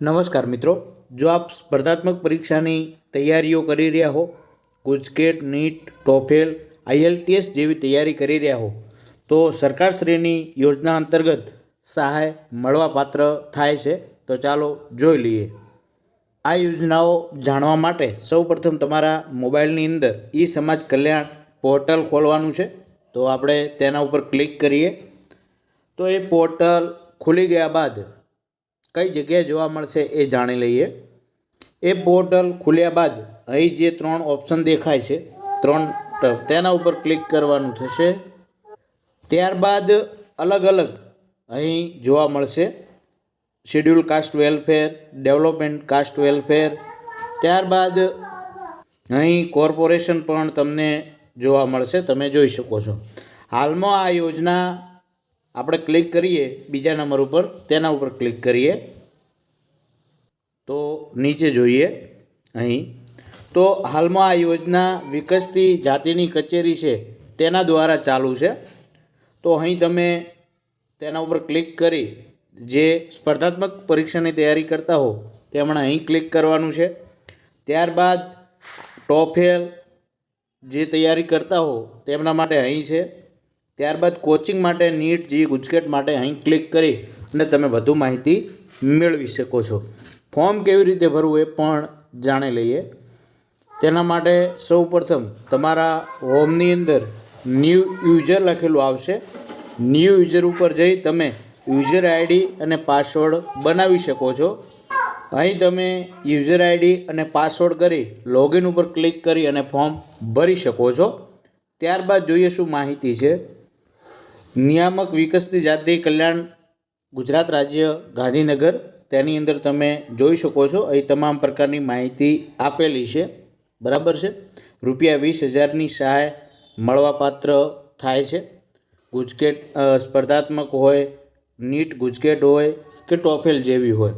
નમસ્કાર મિત્રો. જો આપ સ્પર્ધાત્મક પરીક્ષાની તૈયારીઓ કરી રહ્યા હો, ગુજકેટ, નીટ, ટોફેલ, આઈએલટીએસ જેવી તૈયારી કરી રહ્યા હો, તો સરકારશ્રીની યોજના અંતર્ગત સહાય મળવાપાત્ર થાય છે. તો ચાલો જોઈ લઈએ. આ યોજનાઓ જાણવા માટે સૌપ્રથમ તમારા મોબાઈલની અંદર ઈ સમાજ કલ્યાણ પોર્ટલ ખોલવાનું છે. તો આપણે તેના ઉપર ક્લિક કરીએ. તો એ પોર્ટલ ખુલી ગયા બાદ કઈ જગ્યાએ જોવા મળશે એ જાણી લઈએ. એ પોર્ટલ ખુલ્યા બાદ અહીં જે ત્રણ ઓપ્શન દેખાય છે, ત્રણ તેના ઉપર ક્લિક કરવાનું થશે. ત્યારબાદ અલગ અલગ અહીં જોવા મળશે. Schedule caste welfare, development caste welfare. ત્યારબાદ અહીં કોર્પોરેશન પણ તમને જોવા મળશે, તમે જોઈ શકો છો. હાલમાં આ યોજના આપણે ક્લિક કરીએ બીજા નંબર ઉપર, તેના ઉપર ક્લિક કરીએ. તો નીચે જોઈએ અહીં. તો હાલમાં આ યોજના વિકસતી જાતિની કચેરી છે, તેના દ્વારા ચાલુ છે. તો અહીં તમે તેના ઉપર ક્લિક કરી જે સ્પર્ધાત્મક પરીક્ષાની તૈયારી કરતા હો, તેમણે અહીં ક્લિક કરવાનું છે. ત્યારબાદ ટોફેલ જે તૈયારી કરતા હો, તેમના માટે અહીં છે. ત્યારબાદ કોચિંગ માટે નીટ જી ગુજકેટ માટે અહીં ક્લિક કરી અને તમે વધુ માહિતી મેળવી શકો છો. ફોર્મ કેવી રીતે ભરવું એ પણ જાણી લઈએ. તેના માટે સૌ પ્રથમ તમારા હોમની અંદર ન્યૂ યુઝર લખેલું આવશે. ન્યૂ યુઝર ઉપર જઈ તમે યુઝર આઈડી અને પાસવર્ડ બનાવી શકો છો. અહીં તમે યુઝર આઈડી અને પાસવર્ડ કરી લોગિન ઉપર ક્લિક કરી અને ફોર્મ ભરી શકો છો. ત્યારબાદ જોઈએ શું માહિતી છે. નિયામક વિકસતી જાતિ કલ્યાણ ગુજરાત રાજ્ય ગાંધીનગર. તેની અંદર તમે જોઈ શકો છો, અહીં તમામ પ્રકારની માહિતી આપેલી છે. બરાબર છે? રૂપિયા વીસ હજારની સહાય મળવાપાત્ર થાય છે. ગુજકેટ સ્પર્ધાત્મક હોય, નીટ ગુજકેટ હોય કે ટોફેલ જેવી હોય.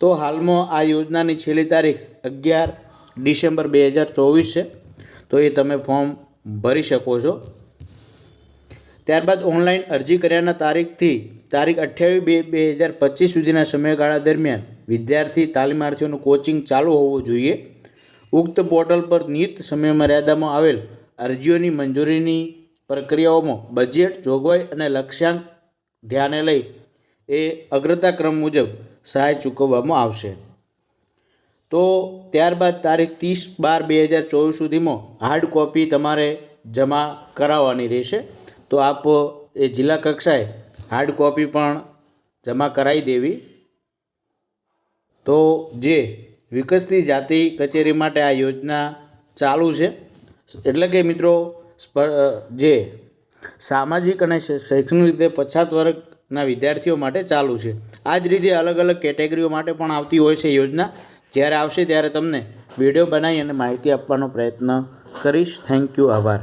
તો હાલમાં આ યોજનાની છેલ્લી તારીખ અગિયાર ડિસેમ્બર બે હજાર ચોવીસ છે. તો એ તમે ફોર્મ ભરી શકો છો. ત્યારબાદ ઓનલાઈન અરજી કર્યાના તારીખથી તારીખ અઠ્યાવીસ બે બે હજાર પચીસ સુધીના સમયગાળા દરમિયાન વિદ્યાર્થી તાલીમાર્થીઓનું કોચિંગ ચાલુ હોવું જોઈએ. ઉક્ત પોર્ટલ પર નિયત સમયમર્યાદામાં આવેલ અરજીઓની મંજૂરીની પ્રક્રિયાઓમાં બજેટ જોગવાઈ અને લક્ષ્યાંક ધ્યાને લઈ એ અગ્રતા ક્રમ મુજબ સહાય ચૂકવવામાં આવશે. તો ત્યારબાદ તારીખ ત્રીસ બાર બે હજાર ચોવીસ સુધીમાં હાર્ડ કોપી તમારે જમા કરાવવાની રહેશે. તો આપ એ જિલ્લા કક્ષાએ હાર્ડ કોપી પણ જમા કરાવી દેવી. તો જે વિકસતી જાતિ કચેરી માટે આ યોજના ચાલુ છે. એટલે કે મિત્રો જે સામાજિક અને શૈક્ષણિક રીતે પછાત વર્ગના વિદ્યાર્થીઓ માટે ચાલુ છે. આ જ રીતે અલગ અલગ કેટેગરીઓ માટે પણ આવતી હોય છે યોજના. જ્યારે આવશે ત્યારે તમને વીડિયો બનાવી અને માહિતી આપવાનો પ્રયત્ન કરીશ. થેન્ક યુ આભાર.